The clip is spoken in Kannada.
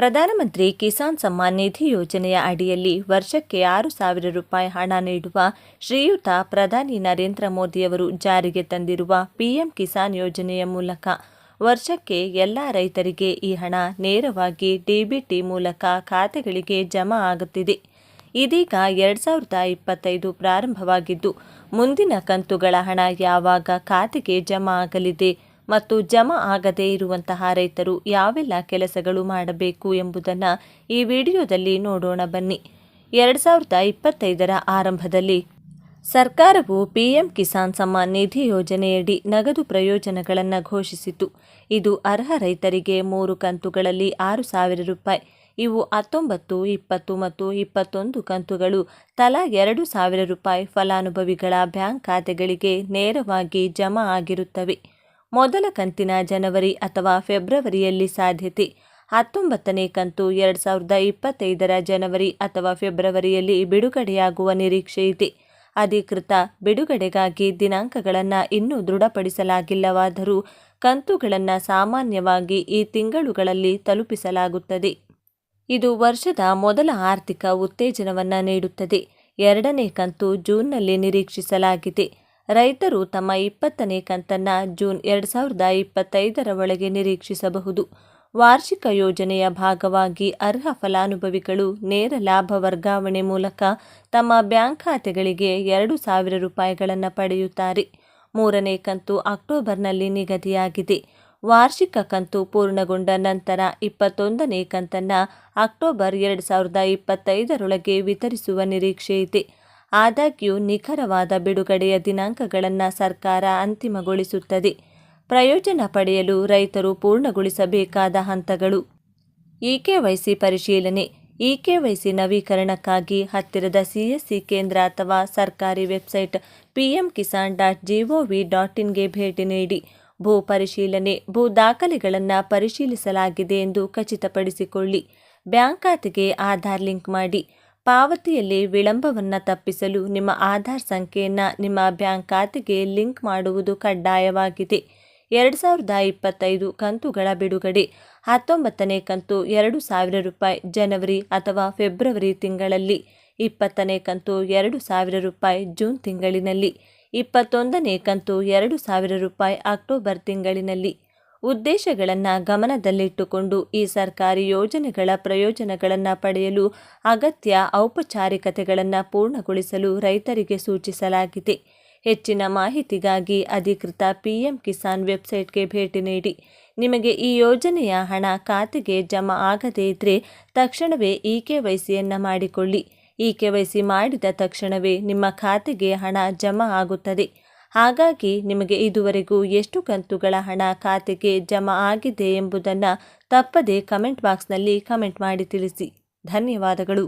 ಪ್ರಧಾನಮಂತ್ರಿ ಕಿಸಾನ್ ಸಮ್ಮಾನ್ ನಿಧಿ ಯೋಜನೆಯ ಅಡಿಯಲ್ಲಿ ವರ್ಷಕ್ಕೆ ಆರು ಸಾವಿರ ರೂಪಾಯಿ ಹಣ ನೀಡುವ ಶ್ರೀಯುತ ಪ್ರಧಾನಿ ನರೇಂದ್ರ ಮೋದಿಯವರು ಜಾರಿಗೆ ತಂದಿರುವ ಪಿಎಂ ಕಿಸಾನ್ ಯೋಜನೆಯ ಮೂಲಕ ವರ್ಷಕ್ಕೆ ಎಲ್ಲ ರೈತರಿಗೆ ಈ ಹಣ ನೇರವಾಗಿ ಡಿಬಿಟಿ ಮೂಲಕ ಖಾತೆಗಳಿಗೆ ಜಮಾ ಆಗುತ್ತಿದೆ. ಇದೀಗ ಎರಡು ಸಾವಿರದ ಇಪ್ಪತ್ತೈದು ಪ್ರಾರಂಭವಾಗಿದ್ದು, ಮುಂದಿನ ಕಂತುಗಳ ಹಣ ಯಾವಾಗ ಖಾತೆಗೆ ಜಮಾ ಆಗಲಿದೆ ಮತ್ತು ಜಮಾ ಆಗದೇ ಇರುವಂತಹ ರೈತರು ಯಾವೆಲ್ಲ ಕೆಲಸಗಳು ಮಾಡಬೇಕು ಎಂಬುದನ್ನು ಈ ವಿಡಿಯೋದಲ್ಲಿ ನೋಡೋಣ ಬನ್ನಿ. ಎರಡು ಸಾವಿರದ ಇಪ್ಪತ್ತೈದರ ಆರಂಭದಲ್ಲಿ ಸರ್ಕಾರವು ಪಿಎಂ ಕಿಸಾನ್ ಸಮ್ಮಾನ್ ನಿಧಿ ಯೋಜನೆಯಡಿ ನಗದು ಪ್ರಯೋಜನಗಳನ್ನು ಘೋಷಿಸಿತು. ಇದು ಅರ್ಹ ರೈತರಿಗೆ ಮೂರು ಕಂತುಗಳಲ್ಲಿ ಆರು ಸಾವಿರ ರೂಪಾಯಿ, ಇವು ಹತ್ತೊಂಬತ್ತು, ಇಪ್ಪತ್ತು ಮತ್ತು ಇಪ್ಪತ್ತೊಂದು ಕಂತುಗಳು ತಲಾ ಎರಡು ಸಾವಿರ ರೂಪಾಯಿ ಫಲಾನುಭವಿಗಳ ಬ್ಯಾಂಕ್ ಖಾತೆಗಳಿಗೆ ನೇರವಾಗಿ ಜಮಾ ಆಗಿರುತ್ತವೆ. ಮೊದಲ ಕಂತಿನ ಜನವರಿ ಅಥವಾ ಫೆಬ್ರವರಿಯಲ್ಲಿ ಸಾಧ್ಯತೆ. ಹತ್ತೊಂಬತ್ತನೇ ಕಂತು ಎರಡು ಸಾವಿರದ ಇಪ್ಪತ್ತೈದರ ಜನವರಿ ಅಥವಾ ಫೆಬ್ರವರಿಯಲ್ಲಿ ಬಿಡುಗಡೆಯಾಗುವ ನಿರೀಕ್ಷೆ ಇದೆ. ಅಧಿಕೃತ ಬಿಡುಗಡೆಗಾಗಿ ದಿನಾಂಕಗಳನ್ನು ಇನ್ನೂ ದೃಢಪಡಿಸಲಾಗಿಲ್ಲವಾದರೂ ಕಂತುಗಳನ್ನು ಸಾಮಾನ್ಯವಾಗಿ ಈ ತಿಂಗಳುಗಳಲ್ಲಿ ತಲುಪಿಸಲಾಗುತ್ತದೆ. ಇದು ವರ್ಷದ ಮೊದಲ ಆರ್ಥಿಕ ಉತ್ತೇಜನವನ್ನು ನೀಡುತ್ತದೆ. ಎರಡನೇ ಕಂತು ಜೂನ್ನಲ್ಲಿ ನಿರೀಕ್ಷಿಸಲಾಗಿದೆ. ರೈತರು ತಮ್ಮ ಇಪ್ಪತ್ತನೇ ಕಂತನ್ನು ಜೂನ್ ಎರಡು ಸಾವಿರದ ಇಪ್ಪತ್ತೈದರ ಒಳಗೆ ನಿರೀಕ್ಷಿಸಬಹುದು. ವಾರ್ಷಿಕ ಯೋಜನೆಯ ಭಾಗವಾಗಿ ಅರ್ಹ ಫಲಾನುಭವಿಗಳು ನೇರ ಲಾಭ ವರ್ಗಾವಣೆ ಮೂಲಕ ತಮ್ಮ ಬ್ಯಾಂಕ್ ಖಾತೆಗಳಿಗೆ ಎರಡು ಸಾವಿರ ರೂಪಾಯಿಗಳನ್ನು ಪಡೆಯುತ್ತಾರೆ. ಮೂರನೇ ಕಂತು ಅಕ್ಟೋಬರ್ನಲ್ಲಿ ನಿಗದಿಯಾಗಿದೆ. ವಾರ್ಷಿಕ ಕಂತು ಪೂರ್ಣಗೊಂಡ ನಂತರ ಇಪ್ಪತ್ತೊಂದನೇ ಕಂತನ್ನು ಅಕ್ಟೋಬರ್ ಎರಡು ಸಾವಿರದ ಇಪ್ಪತ್ತೈದರೊಳಗೆ ವಿತರಿಸುವ ನಿರೀಕ್ಷೆ ಇದೆ ಆದಾಗ್ಯೂ ನಿಖರವಾದ ಬಿಡುಗಡೆಯ ದಿನಾಂಕಗಳನ್ನು ಸರ್ಕಾರ ಅಂತಿಮಗೊಳಿಸುತ್ತದೆ. ಪ್ರಯೋಜನ ಪಡೆಯಲು ರೈತರು ಪೂರ್ಣಗೊಳಿಸಬೇಕಾದ ಹಂತಗಳು. ಇಕೆವೈಸಿ ಪರಿಶೀಲನೆ. ಇಕೆವೈಸಿ ನವೀಕರಣಕ್ಕಾಗಿ ಹತ್ತಿರದ ಸಿಎಸ್ಸಿ ಕೇಂದ್ರ ಅಥವಾ ಸರ್ಕಾರಿ website PM Kisan dot GOV dot ಇನ್ಗೆ ಭೇಟಿ ನೀಡಿ. ಭೂ ಪರಿಶೀಲನೆ, ಭೂ ದಾಖಲೆಗಳನ್ನು ಪರಿಶೀಲಿಸಲಾಗಿದೆ ಎಂದು ಖಚಿತಪಡಿಸಿಕೊಳ್ಳಿ. ಬ್ಯಾಂಕ್ ಖಾತೆಗೆ ಆಧಾರ್ ಲಿಂಕ್ ಮಾಡಿ. ಪಾವತಿಯಲ್ಲಿ ವಿಳಂಬವನ್ನು ತಪ್ಪಿಸಲು ನಿಮ್ಮ ಆಧಾರ್ ಸಂಖ್ಯೆಯನ್ನು ನಿಮ್ಮ ಬ್ಯಾಂಕ್ ಖಾತೆಗೆ ಲಿಂಕ್ ಮಾಡುವುದು ಕಡ್ಡಾಯವಾಗಿದೆ. ಎರಡು ಸಾವಿರದ ಇಪ್ಪತ್ತೈದು ಕಂತುಗಳ ಬಿಡುಗಡೆ. ಹತ್ತೊಂಬತ್ತನೇ ಕಂತು ಎರಡು ಸಾವಿರ ರೂಪಾಯಿ ಜನವರಿ ಅಥವಾ ಫೆಬ್ರವರಿ ತಿಂಗಳಲ್ಲಿ. ಇಪ್ಪತ್ತನೇ ಕಂತು ಎರಡು ಸಾವಿರ ರೂಪಾಯಿ ಜೂನ್ ತಿಂಗಳಿನಲ್ಲಿ. ಇಪ್ಪತ್ತೊಂದನೇ ಕಂತು ಎರಡು ಸಾವಿರ ರೂಪಾಯಿ ಅಕ್ಟೋಬರ್ ತಿಂಗಳಿನಲ್ಲಿ. ಉದ್ದೇಶಗಳನ್ನು ಗಮನದಲ್ಲಿಟ್ಟುಕೊಂಡು ಈ ಸರ್ಕಾರಿ ಯೋಜನೆಗಳ ಪ್ರಯೋಜನಗಳನ್ನು ಪಡೆಯಲು ಅಗತ್ಯ ಔಪಚಾರಿಕತೆಗಳನ್ನು ಪೂರ್ಣಗೊಳಿಸಲು ರೈತರಿಗೆ ಸೂಚಿಸಲಾಗಿದೆ. ಹೆಚ್ಚಿನ ಮಾಹಿತಿಗಾಗಿ ಅಧಿಕೃತ ಪಿಎಂ ಕಿಸಾನ್ ವೆಬ್ಸೈಟ್ಗೆ ಭೇಟಿ ನೀಡಿ. ನಿಮಗೆ ಈ ಯೋಜನೆಯ ಹಣ ಖಾತೆಗೆ ಜಮಾ ಆಗದೇ ಇದ್ದರೆ ತಕ್ಷಣವೇ ಇ ಕೆ ವೈಸಿಯನ್ನು ಮಾಡಿಕೊಳ್ಳಿ. ಇ ಕೆ ವೈಸಿ ಮಾಡಿದ ತಕ್ಷಣವೇ ನಿಮ್ಮ ಖಾತೆಗೆ ಹಣ ಜಮಾ ಆಗುತ್ತದೆ. ಹಾಗಾಗಿ ನಿಮಗೆ ಇದುವರೆಗೂ ಎಷ್ಟು ಕಂತುಗಳ ಹಣ ಖಾತೆಗೆ ಜಮಾ ಆಗಿದೆ ಎಂಬುದನ್ನು ತಪ್ಪದೇ ಕಮೆಂಟ್ ಬಾಕ್ಸ್ನಲ್ಲಿ ಕಮೆಂಟ್ ಮಾಡಿ ತಿಳಿಸಿ. ಧನ್ಯವಾದಗಳು.